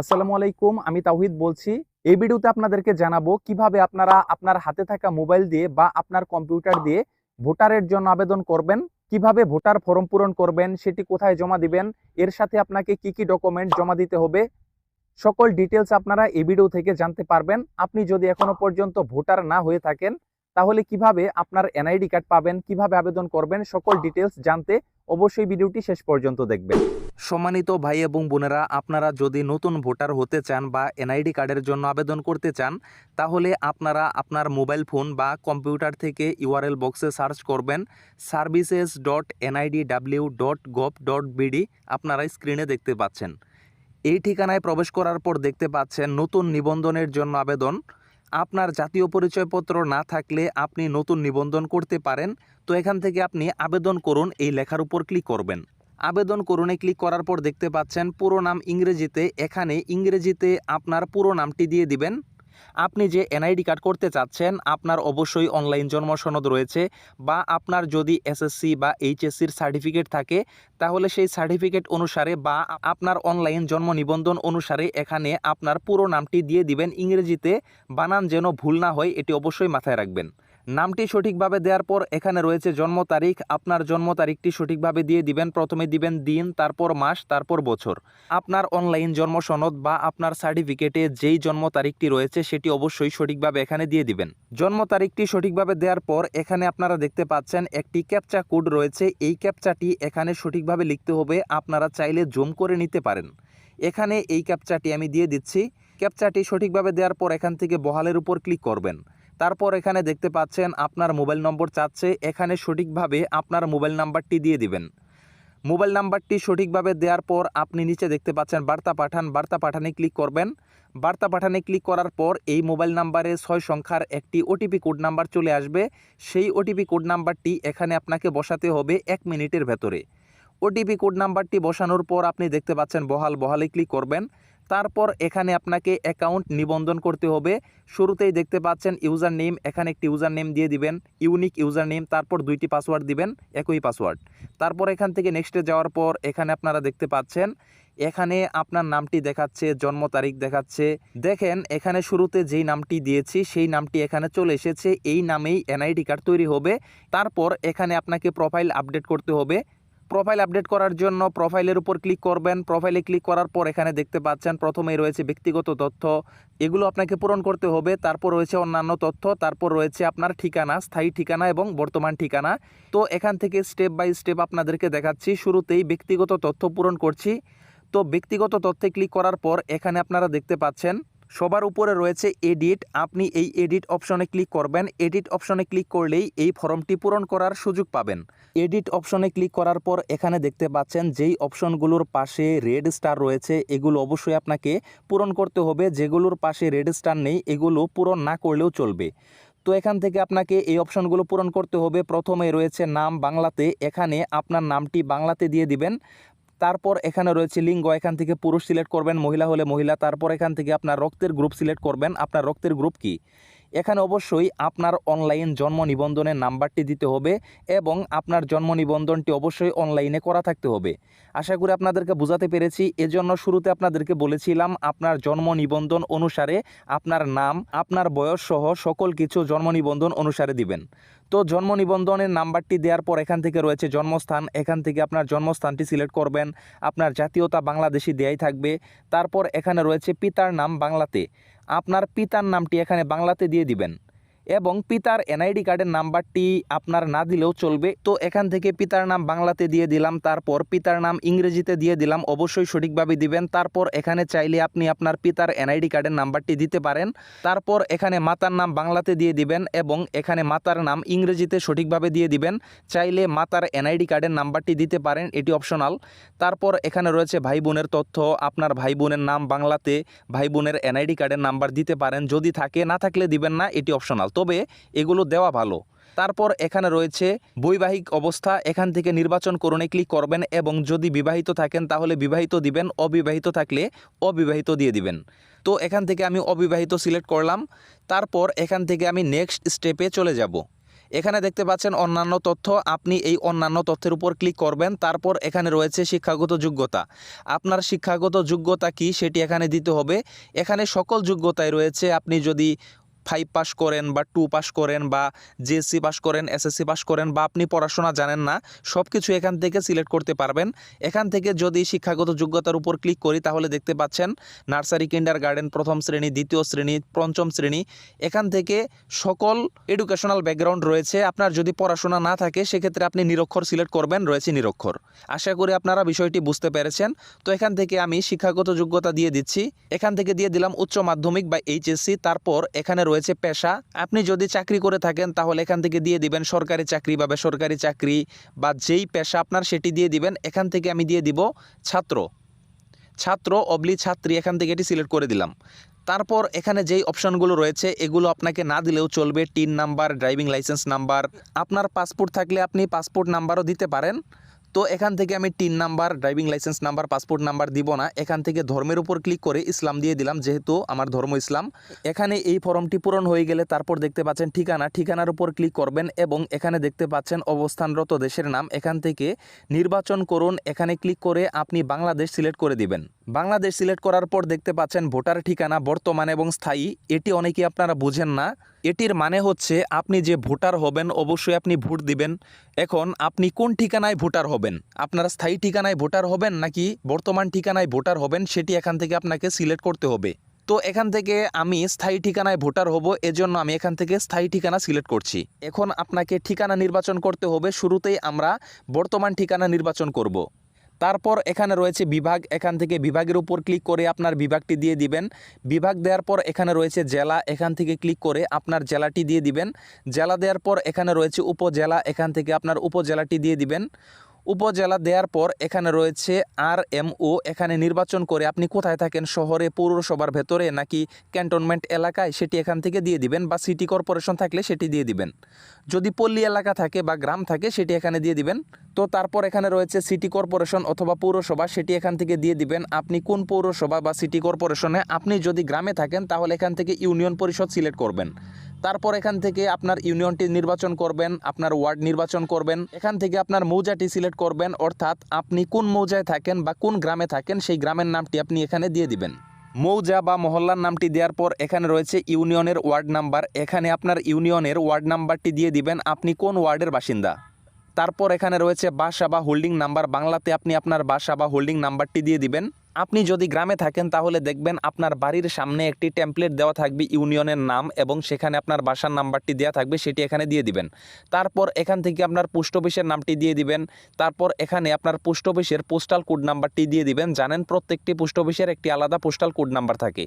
আসসালামু আলাইকুম, আমি তাওহিদ বলছি। এই ভিডিওতে আপনাদেরকে জানাব কীভাবে আপনারা আপনার হাতে থাকা মোবাইল দিয়ে বা আপনার কম্পিউটার দিয়ে ভোটারের জন্য আবেদন করবেন, কীভাবে ভোটার ফর্ম পূরণ করবেন, সেটি কোথায় জমা দিবেন, এর সাথে আপনাকে কি কি ডকুমেন্ট জমা দিতে হবে, সকল ডিটেলস আপনারা এই ভিডিও থেকে জানতে পারবেন। আপনি যদি এখনও পর্যন্ত ভোটার না হয়ে থাকেন, তাহলে কীভাবে আপনার এনআইডি কার্ড পাবেন, কীভাবে আবেদন করবেন, সকল ডিটেলস জানতে অবশ্যই ভিডিওটি শেষ পর্যন্ত দেখবেন। সম্মানিত ভাই এবং বোনেরা, আপনারা যদি নতুন ভোটার হতে চান বা এনআইডি কার্ডের জন্য আবেদন করতে চান, তাহলে আপনারা আপনার মোবাইল ফোন বা কম্পিউটার থেকে ইউআরএল বক্সে সার্চ করবেন services dot NID W dot gov dot BD আপনারা স্ক্রিনে দেখতে পাচ্ছেন। এই ঠিকানায় প্রবেশ করার পর দেখতে পাচ্ছেন নতুন নিবন্ধনের জন্য আবেদন। আপনার জাতীয় পরিচয়পত্র না থাকলে আপনি নতুন নিবন্ধন করতে পারেন। তো এখান থেকে আপনি আবেদন করুন এই লেখার উপর ক্লিক করবেন। আবেদন করুনে ক্লিক করার পর দেখতে পাচ্ছেন পুরো নাম ইংরেজিতে, এখানে ইংরেজিতে আপনার পুরো নামটি দিয়ে দিবেন। আপনি যে এনআইডি কার্ড করতে চাচ্ছেন, আপনার অবশ্যই অনলাইন জন্ম সনদ রয়েছে বা আপনার যদি এসএসসি বা এইচএসসির সার্টিফিকেট থাকে, তাহলে সেই সার্টিফিকেট অনুসারে বা আপনার অনলাইন জন্ম নিবন্ধন অনুসারে এখানে আপনার পুরো নামটি দিয়ে দিবেন ইংরেজিতে। বানান যেন ভুল না হয়, এটি অবশ্যই মাথায় রাখবেন। নামটি সঠিকভাবে দেওয়ার পর এখানে রয়েছে জন্ম তারিখ, আপনার জন্ম তারিখটি সঠিকভাবে দিয়ে দিবেন, প্রথমে দিবেন দিন, তারপর মাস, তারপর বছর। আপনার অনলাইন জন্ম সনদ বা আপনার সার্টিফিকেটে যেই জন্ম তারিখটি রয়েছে সেটি অবশ্যই সঠিকভাবে এখানে দিয়ে দিবেন। জন্ম তারিখটি সঠিকভাবে দেওয়ার পর এখানে আপনারা দেখতে পাচ্ছেন একটি ক্যাপচা কোড রয়েছে। এই ক্যাপচাটি এখানে সঠিকভাবে লিখতে হবে, আপনারা চাইলে জুম করে নিতে পারেন। এখানে এই ক্যাপচাটি আমি দিয়ে দিচ্ছি। ক্যাপচাটি সঠিকভাবে দেওয়ার পর এখান থেকে বহালের উপর ক্লিক করবেন। তারপর এখানে দেখতে পাচ্ছেন আপনার মোবাইল নম্বর চাচ্ছে, এখানে সঠিকভাবে আপনার মোবাইল নাম্বারটি দিয়ে দিবেন। মোবাইল নাম্বারটি সঠিকভাবে দেওয়ার পর আপনি নিচে দেখতে পাচ্ছেন বার্তা পাঠান, বার্তা পাঠানে ক্লিক করবেন। বার্তা পাঠানে ক্লিক করার পর এই মোবাইল নাম্বারে ছয় সংখ্যার একটি ওটিপি কোড নাম্বার চলে আসবে। সেই ওটিপি কোড নাম্বারটি এখানে আপনাকে বসাতে হবে এক মিনিটের ভেতরে। ওটিপি কোড নাম্বারটি বসানোর পর আপনি দেখতে পাচ্ছেন বহাল, বহালে ক্লিক করবেন। তারপর এখানে আপনাকে অ্যাকাউন্ট নিবন্ধন করতে হবে। শুরুতেই দেখতে পাচ্ছেন ইউজার নেম এখানে একটি ইউজার নেম দিয়ে দিবেন ইউনিক ইউজার নেম তারপর দুইটি পাসওয়ার্ড দিবেন, একই পাসওয়ার্ড তারপর এখান থেকে নেক্সটে যাওয়ার পর এখানে আপনারা দেখতে পাচ্ছেন, এখানে আপনার নামটি দেখাচ্ছে, জন্ম তারিখ দেখাচ্ছে। দেখেন, এখানে শুরুতে যেই নামটি দিয়েছি, সেই নামটি এখানে চলে এসেছে, এই নামেই এনআইডি কার্ড তৈরি হবে। তারপর এখানে আপনাকে প্রোফাইল আপডেট করতে হবে প্রোফাইল আপডেট করার জন্য প্রোফাইলের উপর ক্লিক করবেন। প্রোফাইলে ক্লিক করার পর এখানে দেখতে পাচ্ছেন প্রথমেই রয়েছে ব্যক্তিগত তথ্য। এগুলো আপনাকে পূরণ করতে হবে। তারপর রয়েছে অন্যান্য তথ্য। তারপর রয়েছে আপনার ঠিকানা, স্থায়ী ঠিকানা এবং বর্তমান ঠিকানা। তো এখান থেকে স্টেপ বাই স্টেপ আপনাদেরকে দেখাচ্ছি। শুরুতেই ব্যক্তিগত তথ্য পূরণ করছি। তো ব্যক্তিগত তথ্যে ক্লিক করার পর এখানে আপনারা দেখতে পাচ্ছেন সবার উপরে রয়েছে এডিট। আপনি এই এডিট অপশনে ক্লিক করবেন। এডিট অপশনে ক্লিক করলেই এই ফর্মটি পূরণ করার সুযোগ পাবেন। এডিট অপশনে ক্লিক করার পর এখানে দেখতে পাচ্ছেন যেই অপশনগুলোর পাশে রেড স্টার রয়েছে, এগুলো অবশ্যই আপনাকে পূরণ করতে হবে। যেগুলোর পাশে রেড স্টার নেই, এগুলো পূরণ না করলেও চলবে। তো এখান থেকে আপনাকে এই অপশনগুলো পূরণ করতে হবে। প্রথমে রয়েছে নাম বাংলাতে। এখানে আপনার নামটি বাংলাতে দিয়ে দিবেন। তারপর এখানে রয়েছে লিঙ্গ, এখান থেকে পুরুষ সিলেক্ট করবেন, মহিলা হলে মহিলা, তারপর এখান থেকে আপনার রক্তের গ্রুপ সিলেক্ট করবেন। আপনার রক্তের গ্রুপ কি? এখানে অবশ্যই আপনার অনলাইন জন্ম নিবন্ধনের নাম্বারটি দিতে হবে এবং আপনার জন্ম নিবন্ধনটি অবশ্যই অনলাইনে করা থাকতে হবে। আশা করি আপনাদেরকে বোঝাতে পেরেছি। এজন্য শুরুতে আপনাদেরকে বলেছিলাম, আপনার জন্ম নিবন্ধন অনুসারে আপনার নাম, আপনার বয়স সহ সকল কিছু জন্ম নিবন্ধন অনুসারে দিবেন। তো জন্ম নিবন্ধনের নাম্বারটি দেওয়ার পর এখান থেকে রয়েছে জন্মস্থান। এখান থেকে আপনার জন্মস্থানটি সিলেক্ট করবেন। আপনার জাতীয়তা বাংলাদেশি দেয়াই থাকবে। তারপর এখানে রয়েছে পিতার নাম বাংলাতে। আপনার পিতার নামটি এখানে বাংলাতে দিয়ে দিবেন। এবং পিতার এনআইডি কার্ডের নাম্বারটি আপনার না দিলেও চলবে। তো এখান থেকে পিতার নাম বাংলাতে দিয়ে দিলাম, তারপর পিতার নাম ইংরেজিতে দিয়ে দিলাম, অবশ্যই সঠিকভাবে দিবেন। তারপর এখানে চাইলে আপনি আপনার পিতার এনআইডি কার্ডের নাম্বারটি দিতে পারেন। তারপর এখানে মাতার নাম বাংলাতে দিয়ে দিবেন এবং এখানে মাতার নাম ইংরেজিতে সঠিকভাবে দিয়ে দিবেন। চাইলে মাতার এনআইডি কার্ডের নাম্বারটি দিতে পারেন, এটি অপশনাল। তারপর এখানে রয়েছে ভাই বোনের তথ্য, আপনার ভাই বোনের নাম বাংলাতে ভাই বোনের এনআইডি কার্ডের নাম্বার দিতে পারেন। যদি থাকে, না থাকলে দিবেন না, এটি অপশনাল। তবে এগুলো দেওয়া ভালো। তারপর এখানে রয়েছে, বৈবাহিক অবস্থা, এখান থেকে নির্বাচন করণে ক্লিক করবেন এবং যদি বিবাহিত থাকেন তাহলে বিবাহিত দিবেন, অবিবাহিত থাকলে অবিবাহিত দিয়ে দিবেন। তো এখান থেকে আমি অবিবাহিত সিলেক্ট করলাম, তারপর এখান থেকে আমি নেক্সট স্টেপে চলে যাব। এখানে দেখতে পাচ্ছেন অন্যান্য তথ্য, আপনি এই অন্যান্য তথ্যের উপর ক্লিক করবেন, তারপর এখানে রয়েছে শিক্ষাগত যোগ্যতা। আপনার শিক্ষাগত যোগ্যতা কি সেটি এখানে দিতে হবে। এখানে সকল যোগ্যতায় রয়েছে, আপনি যদি ফাইভ পাস করেন বা টু পাস করেন বা জিএসসি পাস করেন এসএসসি পাস করেন বা আপনি পড়াশোনা জানেন না সব কিছু এখান থেকে সিলেক্ট করতে পারবেন। এখান থেকে যদি শিক্ষাগত যোগ্যতার উপর ক্লিক করি, তাহলে দেখতে পাচ্ছেন নার্সারি কিন্ডার গার্ডেন প্রথম শ্রেণি, দ্বিতীয় শ্রেণি, পঞ্চম শ্রেণি, এখান থেকে সকল এডুকেশনাল ব্যাকগ্রাউন্ড রয়েছে। আপনার যদি পড়াশোনা না থাকে, সেক্ষেত্রে আপনি নিরক্ষর সিলেক্ট করবেন, রয়েছে নিরক্ষর। আশা করি আপনারা বিষয়টি বুঝতে পেরেছেন। তো এখান থেকে আমি শিক্ষাগত যোগ্যতা দিয়ে দিচ্ছি। এখান থেকে দিয়ে দিলাম উচ্চ মাধ্যমিক বা এইচএসসি তারপর এখানে রয়েছে পেশা। আপনি যদি চাকরি করে থাকেন, তাহলে এখান থেকে দিয়ে দিবেন সরকারি চাকরি বা বেসরকারি চাকরি বা যেই পেশা আপনার, সেটি দিয়ে দিবেন। এখান থেকে আমি দিয়ে দিব ছাত্র। ছাত্র, অবলি ছাত্রী, এখান থেকে এটি সিলেক্ট করে দিলাম। তারপর এখানে যেই অপশনগুলো রয়েছে, এগুলো আপনাকে না দিলেও চলবে। TIN number, driving licence number, আপনার পাসপোর্ট থাকলে আপনি পাসপোর্ট নাম্বারও দিতে পারেন। তো এখান থেকে আমি TIN number, driving licence number, passport number দিব না। এখান থেকে ধর্মের উপর ক্লিক করে ইসলাম দিয়ে দিলাম, যেহেতু আমার ধর্ম ইসলাম। এখানে এই ফর্মটি পূরণ হয়ে গেলে তারপর দেখতে পাচ্ছেন ঠিকানা। ঠিকানার উপর ক্লিক করবেন এবং এখানে দেখতে পাচ্ছেন অবস্থানরত দেশের নাম। এখান থেকে নির্বাচন করুন। এখানে ক্লিক করে আপনি বাংলাদেশ সিলেক্ট করে দিবেন। বাংলাদেশ সিলেক্ট করার পর দেখতে পাচ্ছেন ভোটার ঠিকানা, বর্তমান এবং স্থায়ী। এটি অনেকেই আপনারা বুঝেন না। এটির মানে হচ্ছে আপনি যে ভোটার হবেন, অবশ্যই আপনি ভোট দিবেন। এখন আপনি কোন ঠিকানায় ভোটার হবেন? আপনারা স্থায়ী ঠিকানায় ভোটার হবেন নাকি বর্তমান ঠিকানায় ভোটার হবেন, সেটি এখান থেকে আপনাকে সিলেক্ট করতে হবে। তো এখান থেকে আমি স্থায়ী ঠিকানায় ভোটার হব, এজন্য আমি এখান থেকে স্থায়ী ঠিকানা সিলেক্ট করছি। এখন আপনাকে ঠিকানা নির্বাচন করতে হবে, শুরুতেই আমরা বর্তমান ঠিকানা নির্বাচন করব। তারপর এখানে রয়েছে বিভাগ, এখান থেকে বিভাগের উপর ক্লিক করে আপনার বিভাগটি দিয়ে দিবেন। বিভাগ দেওয়ার পর এখানে রয়েছে জেলা, এখান থেকে ক্লিক করে আপনার জেলাটি দিয়ে দিবেন। জেলা দেওয়ার পর এখানে রয়েছে উপজেলা, এখান থেকে আপনার উপজেলাটি দিয়ে দিবেন। উপজেলা দেওয়ার পর এখানে রয়েছে আর এম ও। এখানে নির্বাচন করে আপনি কোথায় থাকেন, শহরে, পৌরসভার ভেতরে নাকি ক্যান্টনমেন্ট এলাকায়, সেটি এখান থেকে দিয়ে দিবেন বা সিটি কর্পোরেশন থাকলে সেটি দিয়ে দিবেন। যদি পল্লী এলাকা থাকে বা গ্রাম থাকে, সেটি এখানে দিয়ে দিবেন। তো তারপর এখানে রয়েছে সিটি কর্পোরেশন অথবা পৌরসভা, সেটি এখান থেকে দিয়ে দিবেন। আপনি কোন পৌরসভা বা সিটি কর্পোরেশনে, আপনি যদি গ্রামে থাকেন, তাহলে এখান থেকে ইউনিয়ন পরিষদ সিলেক্ট করবেন। তারপর এখান থেকে আপনার ইউনিয়নটি নির্বাচন করবেন, আপনার ওয়ার্ড নির্বাচন করবেন। এখান থেকে আপনার মৌজাটি সিলেক্ট করবেন, অর্থাৎ আপনি কোন মৌজায় থাকেন বা কোন গ্রামে থাকেন সেই গ্রামের নামটি আপনি এখানে দিয়ে দিবেন। মৌজা বা মহল্লার নামটি দেওয়ার পর এখানে রয়েছে ইউনিয়নের ওয়ার্ড নাম্বার। এখানে আপনার ইউনিয়নের ওয়ার্ড নাম্বারটি দিয়ে দিবেন, আপনি কোন ওয়ার্ডের বাসিন্দা। তারপর এখানে রয়েছে বাসা বা হোল্ডিং নাম্বার। বাংলাতে আপনি আপনার বাসা বা হোল্ডিং নাম্বারটি দিয়ে দিবেন। আপনি যদি গ্রামে থাকেন, তাহলে দেখবেন আপনার বাড়ির সামনে একটি টেমপ্লেট দেওয়া থাকবে ইউনিয়নের নাম এবং সেখানে আপনার বাসার নাম্বারটি দেওয়া থাকবে, সেটি এখানে দিয়ে দিবেন। তারপর এখান থেকে আপনার পোস্ট অফিসের নামটি দিয়ে দিবেন। তারপর এখানে আপনার পোস্ট অফিসের পোস্টাল কোড নাম্বারটি দিয়ে দিবেন। জানেন প্রত্যেকটি পোস্ট অফিসের একটি আলাদা পোস্টাল কোড নাম্বার থাকে।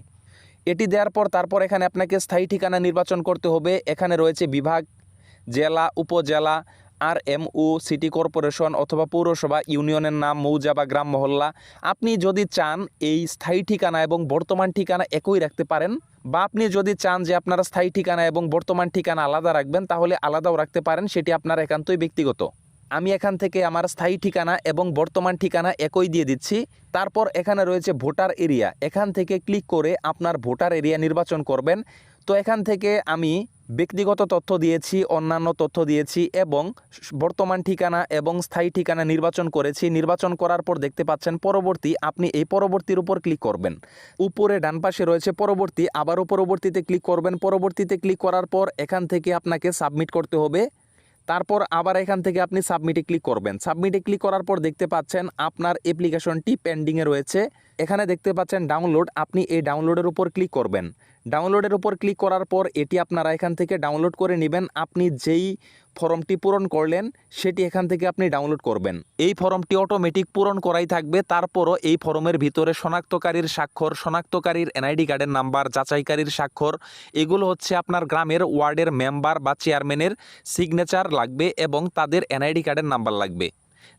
এটি দেওয়ার পর তারপর এখানে আপনাকে স্থায়ী ঠিকানা নির্বাচন করতে হবে। এখানে রয়েছে বিভাগ, জেলা, উপজেলা আর এম ও সিটি কর্পোরেশন অথবা পৌরসভা, ইউনিয়নের নাম মৌজা বা গ্রাম মহল্লা, আপনি যদি চান এই স্থায়ী ঠিকানা এবং বর্তমান ঠিকানা একই রাখতে পারেন বা আপনি যদি চান যে আপনারা স্থায়ী ঠিকানা এবং বর্তমান ঠিকানা আলাদা রাখবেন, তাহলে আলাদাও রাখতে পারেন, সেটি আপনার একান্তই ব্যক্তিগত। আমি এখান থেকে আমার স্থায়ী ঠিকানা এবং বর্তমান ঠিকানা একই দিয়ে দিচ্ছি। তারপর এখানে রয়েছে ভোটার এরিয়া। এখান থেকে ক্লিক করে আপনার ভোটার এরিয়া নির্বাচন করবেন। তো এখান থেকে আমি ব্যক্তিগত তথ্য দিয়েছি, অন্যান্য তথ্য দিয়েছি এবং বর্তমান ঠিকানা এবং স্থায়ী ঠিকানা নির্বাচন করেছি। নির্বাচন করার পর দেখতে পাচ্ছেন পরবর্তী, আপনি এই পরবর্তীর উপর ক্লিক করবেন। উপরে ডান পাশে রয়েছে পরবর্তী আবারও পরবর্তীতে ক্লিক করবেন। পরবর্তীতে ক্লিক করার পর এখান থেকে আপনাকে সাবমিট করতে হবে। তারপর আবার এখান থেকে আপনি সাবমিটে ক্লিক করবেন। সাবমিটে ক্লিক করার পর দেখতে পাচ্ছেন আপনার অ্যাপ্লিকেশনটি পেন্ডিংয়ে রয়েছে। এখানে দেখতে পাচ্ছেন ডাউনলোড, আপনি এই ডাউনলোডের উপর ক্লিক করবেন। ডাউনলোডের উপর ক্লিক করার পর এটি আপনারা এখান থেকে ডাউনলোড করে নেবেন। আপনি যেই ফর্মটি পূরণ করলেন, সেটি এখান থেকে আপনি ডাউনলোড করবেন। এই ফর্মটি অটোমেটিক পূরণ করাই থাকবে। তারপরও এই ফর্মের ভিতরে শনাক্তকারীর স্বাক্ষর, শনাক্তকারীর এনআইডি কার্ডের নাম্বার, যাচাইকারীর স্বাক্ষর, এগুলো হচ্ছে আপনার গ্রামের ওয়ার্ডের মেম্বার বা চেয়ারম্যানের সিগনেচার লাগবে এবং তাদের এনআইডি কার্ডের নাম্বার লাগবে।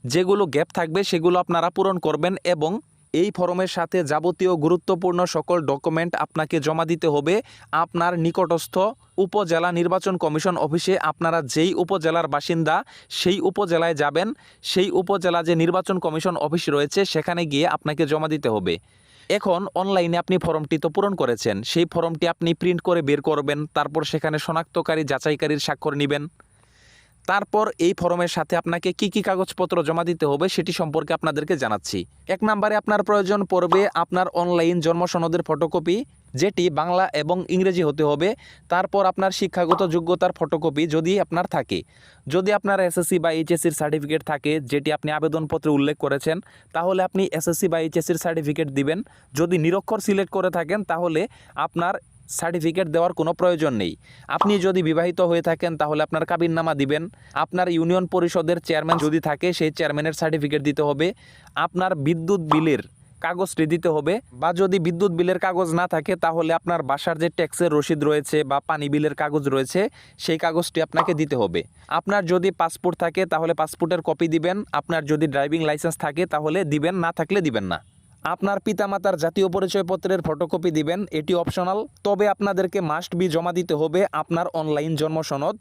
যেগুলো গ্যাপ থাকবে, সেগুলো আপনারা পূরণ করবেন এবং এই ফর্মের সাথে যাবতীয় গুরুত্বপূর্ণ সকল ডকুমেন্ট আপনাকে জমা দিতে হবে। আপনার নিকটস্থ উপজেলা নির্বাচন কমিশন অফিসে আপনারা যেই উপজেলার বাসিন্দা, সেই উপজেলায় যাবেন। সেই উপজেলা যে নির্বাচন কমিশন অফিস রয়েছে, সেখানে গিয়ে আপনাকে জমা দিতে হবে। এখন অনলাইনে আপনি ফর্মটি তো পূরণ করেছেন। সেই ফর্মটি আপনি প্রিন্ট করে বের করবেন, তারপর সেখানে শনাক্তকারী, যাচাইকারীর স্বাক্ষর নেবেন। তারপর এই ফর্মের সাথে আপনাকে কি কি কাগজপত্র জমা দিতে হবে সেটি সম্পর্কে আপনাদেরকে জানাচ্ছি। এক নম্বরে আপনার প্রয়োজন পড়বে আপনার অনলাইন জন্ম সনদের ফটোকপি যেটি বাংলা এবং ইংরেজি হতে হবে। তারপর আপনার শিক্ষাগত যোগ্যতার ফটোকপি যদি আপনার থাকে। যদি আপনার এসএসসি বা এইচএসসির সার্টিফিকেট থাকে, যেটি আপনি আবেদনপত্রে উল্লেখ করেছেন, তাহলে আপনি এসএসসি বা এইচএসসির সার্টিফিকেট দিবেন। যদি নিরক্ষর সিলেক্ট করে থাকেন, তাহলে আপনার সার্টিফিকেট দেওয়ার কোনো প্রয়োজন নেই। আপনি যদি বিবাহিত হয়ে থাকেন, তাহলে আপনার কাবিননামা দিবেন। আপনার ইউনিয়ন পরিষদের চেয়ারম্যান যদি থাকে, সেই চেয়ারম্যানের সার্টিফিকেট দিতে হবে। আপনার বিদ্যুৎ বিলের কাগজটি দিতে হবে। বা যদি বিদ্যুৎ বিলের কাগজ না থাকে, তাহলে আপনার বাসার যে ট্যাক্সের রসিদ রয়েছে বা পানি বিলের কাগজ রয়েছে, সেই কাগজটি আপনাকে দিতে হবে। আপনার যদি পাসপোর্ট থাকে, তাহলে পাসপোর্টের কপি দিবেন। আপনার যদি ড্রাইভিং লাইসেন্স থাকে, তাহলে দিবেন। না থাকলে দিবেন না। আপনার পিতামাতার জাতীয় পরিচয়পত্রের ফটোকপি দিবেন, এটি অপশনাল। তবে আপনাদেরকে মাস্ট বি জমা দিতে হবে আপনার অনলাইন জন্ম সনদ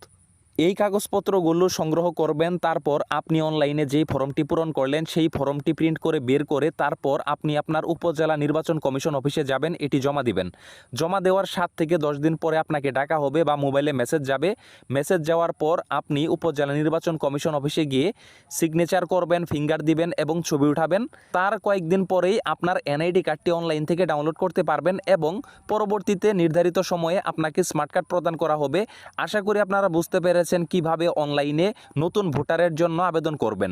এই কাগজপত্রগুলো সংগ্রহ করবেন, তারপর আপনি অনলাইনে যেই ফর্মটি পূরণ করলেন, সেই ফর্মটি প্রিন্ট করে বের করে তারপর আপনি আপনার উপজেলা নির্বাচন কমিশন অফিসে যাবেন, এটি জমা দিবেন। জমা দেওয়ার সাত থেকে দশ দিন পরে আপনাকে ডাকা হবে বা মোবাইলে মেসেজ যাবে। মেসেজ যাওয়ার পর আপনি উপজেলা নির্বাচন কমিশন অফিসে গিয়ে সিগনেচার করবেন ফিঙ্গার দিবেন এবং ছবি উঠাবেন। তার কয়েকদিন পরেই আপনার এনআইডি কার্ডটি অনলাইন থেকে ডাউনলোড করতে পারবেন এবং পরবর্তীতে নির্ধারিত সময়ে আপনাকে স্মার্ট কার্ড প্রদান করা হবে। আশা করি আপনারা বুঝতে পেরেছেন। কীভাবে অনলাইনে নতুন ভোটারের জন্য আবেদন করবেন?